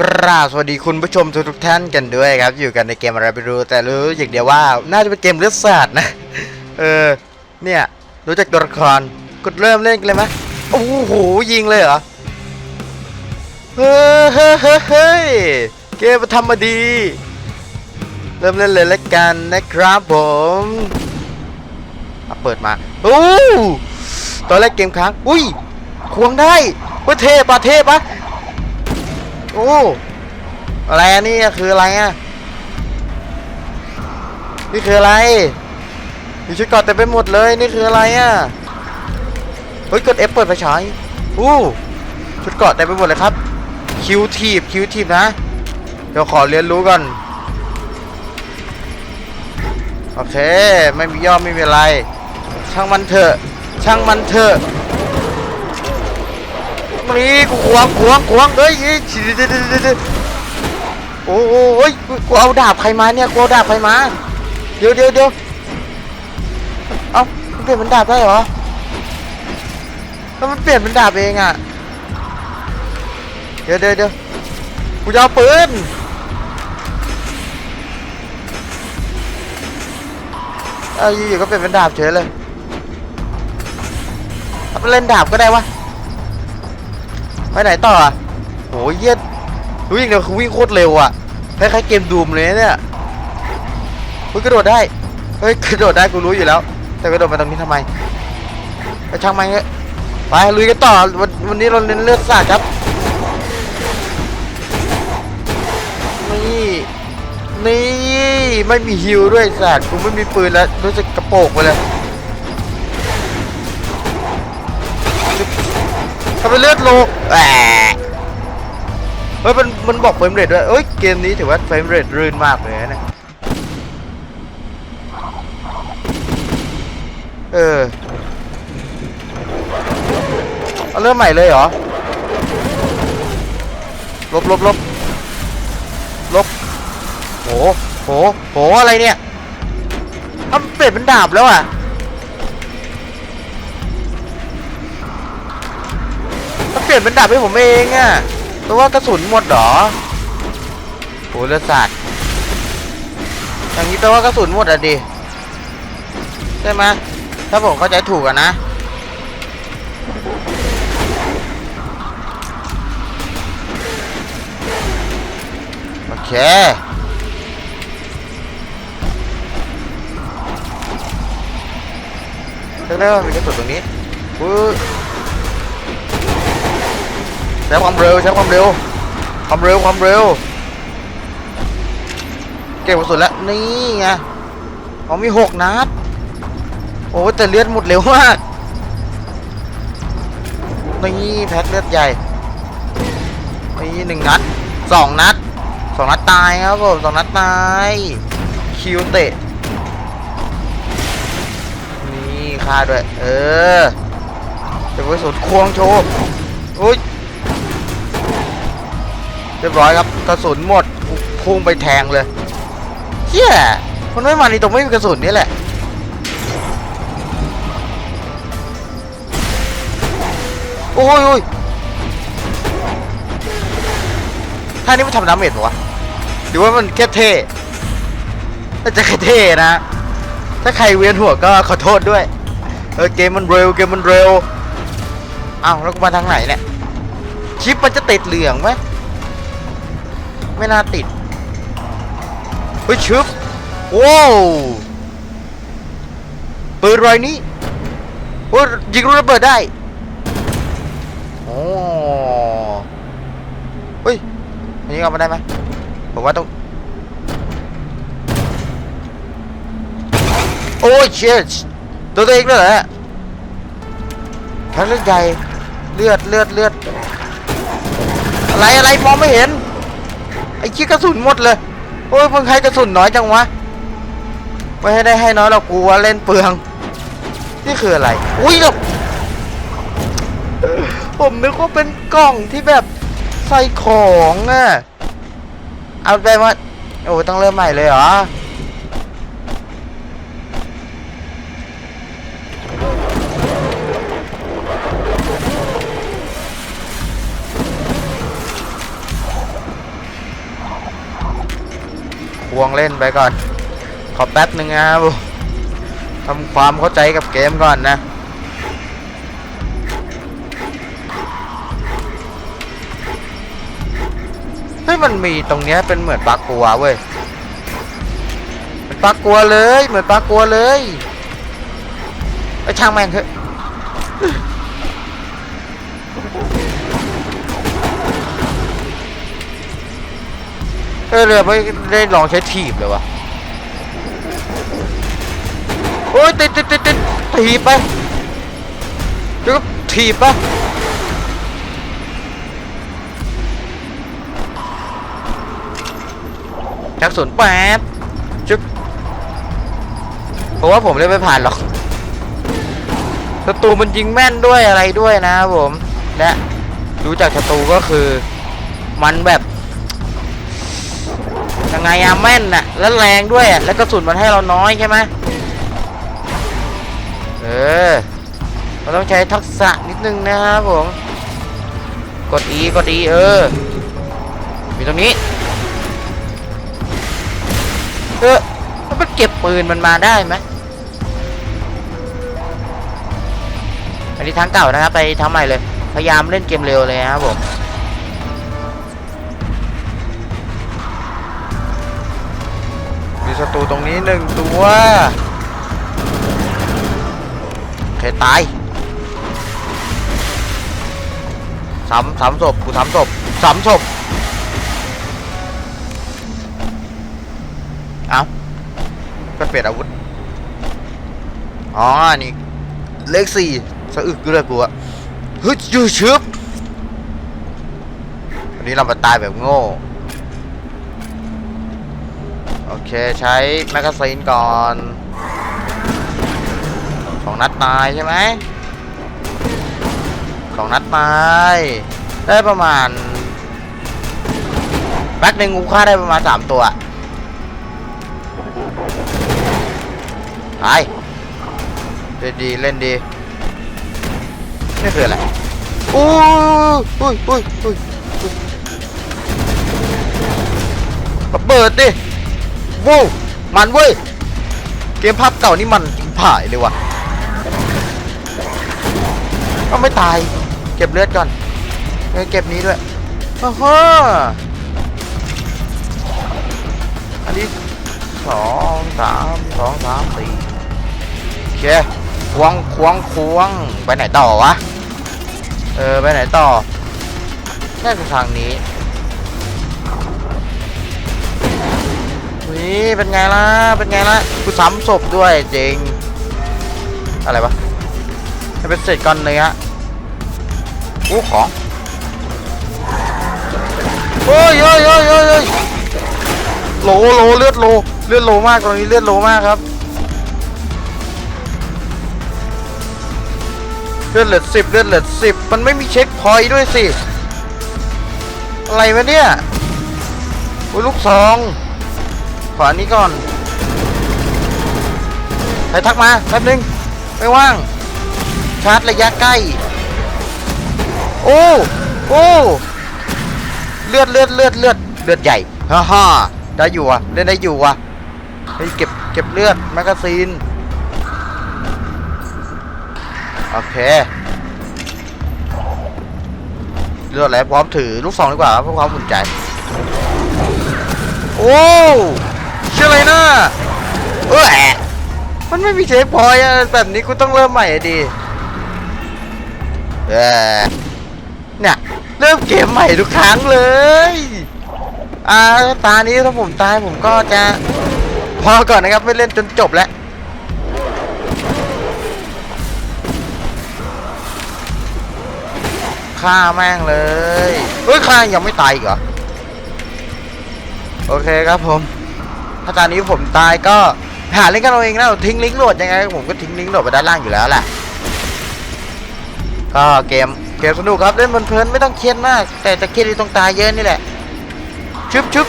กราบสวัสดีคุณผู้ชมทุกทุกท่านกันด้วยครับ อยู่กันในเกมอะไรไม่รู้แต่รู้อย่างเดียวว่า น่าจะเป็นเกมเลือดสาดนะ เออ เนี่ย รู้จักตัวละครกดเริ่มเล่นกันเลยไหมโอ้โห ยิงเลยเหรอ เฮ้ยเฮ้ยเฮ้ยเฮ้เกมมันทำมาดี เริ่มเล่นเลยแล้วกันนะครับผมเปิดมาโอ้ตอนแรกเกมค้าง อุ้ยควงได้เว่าเทปะเทปะ โอ้อะไรอันนี้คืออะไรอะนี่คืออะไรมีชุดเกอดเต็มไปหมดเลยนี่คืออะไรอะเฮ้ยกด F เปิดไฟฉายอู้ชุดเกอดเต็มไปหมดเลยครับคิวทีบคิวทีบนะ เดี๋ยวขอเรียนรู้ก่อนโอเค ไม่มีย่อไม่มีอะไร ช่างมันเถอะ ช่างมันเถอะ นี่กูขวางขวางขวางเฮ้ยเฮ้ยเดี๋ยวเดี๋ยวเดี๋ยวเดี๋ยวโอ้โหเฮ้ยกูเอาดาบใครมาเนี่ยกูเอาดาบใครมาเดี๋ยวเดี๋ยวเดี๋ยวเอ้ามันเปลี่ยนเป็นดาบได้เหรอแล้วมันเปลี่ยนเป็นดาบเองอะเดี๋ยวเดี๋ยวเดี๋ยวกูจะเอาปืนเอ้ยอยู่ๆก็เปลี่ยนเป็นดาบเฉยเลยเอาไปเล่นดาบก็ได้วะ ไปไหนต่ออะโหเยี่ยรู้ยังเดียวคือวิ่งโคตรเร็วอะคล้ายๆเกมดูมเลยเนี่ยเฮ้ยกระโดดได้เฮ้ยกระโดดได้กูรู้อยู่แล้ว แต่กระโดดมาตรงนี้ทำไมไปช่างมันเถอะไปลุยกันต่อวันวันนี้เราเน้นเลือดสาดครับนี่นี่ไม่มีฮิวด้วยสัตว์กูไม่มีปืนแล้วรู้สึกกระโปงไปเลย ไมเลือดโลแหมเฮ้ยมันมันบอกเฟรมเรทด้วยเอ้ยเกมนี้ถือว่าเฟรมเรทรื่นมากเลยนะเนี่ยเออเอาเริ่มใหม่เลยเหรอลบลบลบลบโหโหโหอะไรเนี่ยทำเปลี่ยนเป็นดาบแล้วอะ ถ้าเปลี่ยนเป็นดาบให้ผมเองอะแต่ว่ากระสุนหมดเหรอโหเลือดสาดอย่างนี้แปลว่ากระสุนหมดอะดิใช่ไหมถ้าผมเข้าใจถูกอะนะโอเคเรื่องแรกว่ามีกระสุนตรงนี้ปึ๊บ ใช้ความเร็วใช้ความเร็ว ความเร็วความเร็ว เก็บกระสุนแล้วนี่ไงเขามีหกนัดโอ้แต่เลือดหมดเร็วมากนี่แพ็คเลือดใหญ่นี่หนึ่งนัดสองนัดสองนัดตายครับผมสองนัดตายคิวเตะนี่ฆ่าด้วยเออเดี๋ยวไปสุดควงโชว์อุ้ย รียบร้อยครับกระสุนหมดพุ่งไปแทงเลยเฮียมันไม่มานี่ตรงไม่มีกระสุนนี่แหละโอ้ยโอ้ยท่านี้มันทำดาเมจปะวะหรือว่ามันแค่เท่น่าจะแค่เท่นะ ถ้าใครเวียนหัวก็ขอโทษด้วย เออเกมมันเร็วเกมมันเร็ว อ้าวแล้วกูมาทางไหนเนี่ย ชิปมันจะติดเหลืองไหม ไม่น่าติดเฮ้ยชึบว้าวปืนรอยนี้โอ้ยยิงลูระเบิดได้โอ้เฮ้ยอันนี้เอามาได้ไหมผมว่าต้องโอ้ยเชิดตัวตัวเองด้วยเหรอทั้งเลือดใหญ่เลือดเลือดเลือดอะไรอะไรมองไม่เห็น ไอ้ชี้กระสุนหมดเลย โอ้ยมึงให้กระสุนน้อยจังวะ ไม่ให้ได้ให้น้อยหรอกกูว่าเล่นเปลือง นี่คืออะไร อุ้ยหลบผมนึกว่าเป็นกล่องที่แบบใส่ของอะเอาไปว่า โอ้ยต้องเริ่มใหม่เลยเหรอ วงเล่นไปก่อน ขอแป๊บหนึ่งนะครับทำความเข้าใจกับเกมก่อนนะเฮ้ยมันมีตรงเนี้ยเป็นเหมือนปลากัวเว้ยเป็นปลากัวเลย เหมือนปลากัวเลยไอ้ช่างแม่งเถอะ ออเรือไม่ได้ลองใช้ถีบเลยวะโอ้ยติดติดติดติดถีบไปเดี๋ยวก็ถีบปะชักศูนย์แปดจึ๊กเพราะว่าผมเล่นไม่ผ่านหรอกศัตรูมันยิงแม่นด้วยอะไรด้วยนะครับผม และดูจากศัตรูก็คือ มันแบบ ยังไงอะแม่นอะแล้วแรงด้วยอะแล้วกระสุนมันให้เราน้อยใช่ไหมเออเราต้องใช้ทักษะนิดนึงนะครับผม กด E กด E เออมีตรงนี้เออแล้วมันเก็บปืนมันมาได้ไหมอันนี้ทางเก่านะครับไปทางใหม่เลย พยายามเล่นเกมเร็วเลยนะครับผม ตรูตรงนี้หนึ่งตัวใคตายสามสามศพกูสามศพสามศพเอาก็เปลี่ยนอาวุธ อ๋อ นี่ เลขสี่สะอึกกูเลยกูอะฮึดยูชึบวันนี้เรามาตายแบบโง่ เค ใช้แมกกาซีนก่อนสองนัดตายใช่ไหมสองนัดตาย ได้ประมาณแบ็คหนึ่งกูฆ่าได้ประมาณสามตัวไปเล่นดีเล่นดีนี่คืออะไรอุ้ยอุ้ยอุ้ยอุ้ยระเปิดดิ วู้มันเว้ย เกมภาพเก่านี่มันผ่ายเลยว่ะก็ไม่ตาย เก็บเลือดก่อนเอเก็บนี้ด้วยโอ้โหอันนี้สองสามสองสามสี่โอเคควงควงควงไปไหนต่อวะ เออ ไปไหนต่อน่าจะทางนี้ นี่เป็นไงล่ะ เป็นไงล่ะ กูซ้ำศพด้วยจริงอะไรวะให้เป็นเศษก้อนเนื้ออู้ของโอ้ยโอ้ยโอ้ยโอ้ยโอ้ยโลโลเลือดโล เลือดโลมากตรงนี้เลือดโลมากครับ เลือดเหลือสิบเลือดเหลือสิบมันไม่มีเช็คพอยต์ด้วยสิ อะไรวะเนี่ยโอ้ยลูกซอง ขออันนี้ก่อนใครทักมาแป๊บนึงไม่ว่าง ชาร์จระยะใกล้ โอ้โอ้เลือดเลือดเลือดเลือดเลือดใหญ่ฮ่าฮ่าได้อยู่อะเล่นได้อยู่อะเฮ้ยเก็บเก็บเลือดแมกกาซีนโอเคเลือดแล้วพร้อมถือลูกซองดีกว่าเพื่อความอุ่นใจ โอ้ มันไม่มีเช็คพอยต์อะแบบนี้กูต้องเริ่มใหม่อะดิเออเนี่ยเริ่มเกมใหม่ทุกครั้งเลย อ่า ตานี้ถ้าผมตายผมก็จะ พอก่อนนะครับ ไม่เล่นจนจบแล้ว ฆ่าแม่งเลย เฮ้ยฆ่ายังไม่ตายอีกเหรอ โอเคครับผม ถ้าตอนนี้ผมตายก็ หาเล่นกันเอาเองนะทิ้งลิงก์โหลดยังไงผมก็ทิ้งลิงก์โหลดไปด้านล่างอยู่แล้วแหละก็เกมเกมสนุกครับเล่นเพลินๆไม่ต้องเครียดมาก แต่จะเครียดที่ตรงตายเยอะนี่แหละชึบชึบ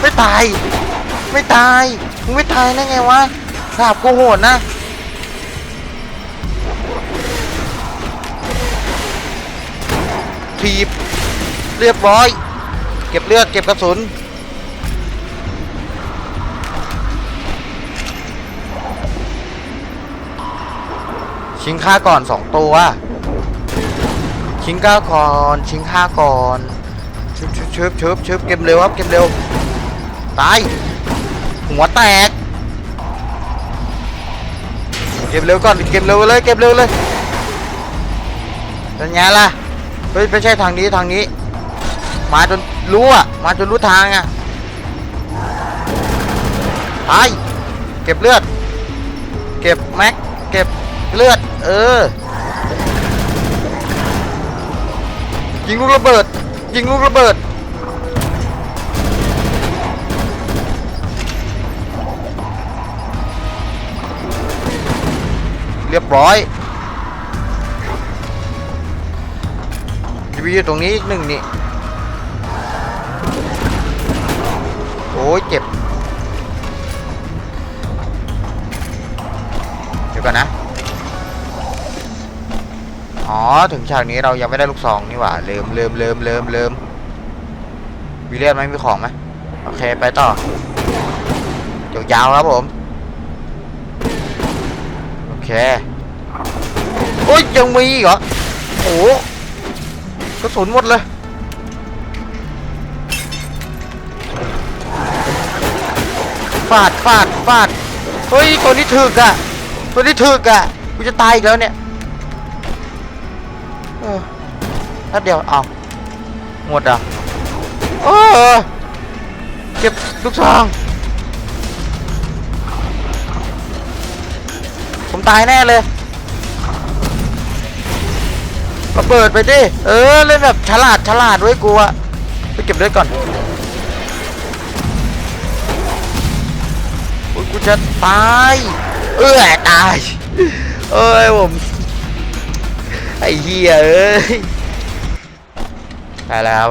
ไม่ตาย ไม่ตายมึงไม่ตายได้ไงวะสาบกูโหดนะทีบเรียบร้อย เก็บเลือดเก็บกระสุน ชิงค่าก่อนสองตัว ชิงค่าก่อน ชิงค่าก่อนชึบชึบชึบชึบชึบเก็บเร็วครับเก็บเร็วตายหัวแตก เก็บเร็วก่อนเก็บเร็วเลยเก็บเร็วเลยเป็นไงล่ะเฮ้ยไม่ใช่ทางนี้ทางนี้ มาจนรู้อะมาจนรู้ทางอะตายเก็บเลือด เก็บแม็ก เก็บ เลือด เออ ยิงลูกระเบิด ยิงลูกระเบิด เรียบร้อยทีวีอยู่ตรงนี้อีกหนึ่งนี่ โอ้ยเจ็บ ถึงฉากนี้เรายังไม่ได้ลูกซองนี่หว่าลืมลืมลืมลืมลืมมีเลือดไหมมีของไหมโอเคไปต่อยาวๆครับผมโอเคโอ้ยยังมีอีกเหรอโอ้กระสุนหมดเลยฟาดฟาดฟาดเฮ้ยตัวนี้ถึกอะตัวนี้ถึกอะกูจะตายอีกแล้วเนี่ย เออนัดเดียวเอาหมดอะเออเก็บลูกซอง ผมตายแน่เลยระเบิดไปดิ เออ เล่นแบบฉลาดฉลาดไว้ยกูอะไปเก็บเลือดก่อนโอ้ยกูจะตาย เออตาย เอ้ยผม ไอ้เหี้ยเอ้ยได้แล้ว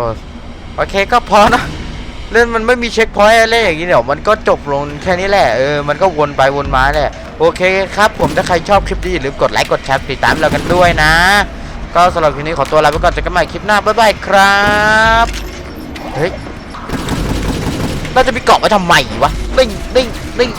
โอเคก็พอนะเล่นมันไม่มีเช็คพอยต์อะไรอย่างนี้เดี๋ยวมันก็จบลงแค่นี้แหละเออมันก็วนไปวนมาแหละโอเคครับผมถ้าใครชอบคลิปนี้อย่าลืมกดไลค์กดแชร์ติดตามเรากันด้วยนะ ก็สำหรับคลิปนี้ขอตัวลาไปก่อนเจอกันใหม่คลิปหน้าบ๊ายบายครับเฮ้ยเราจะมีเกาะไว้ทำไมวะดิ้งดิ้งดิ้ง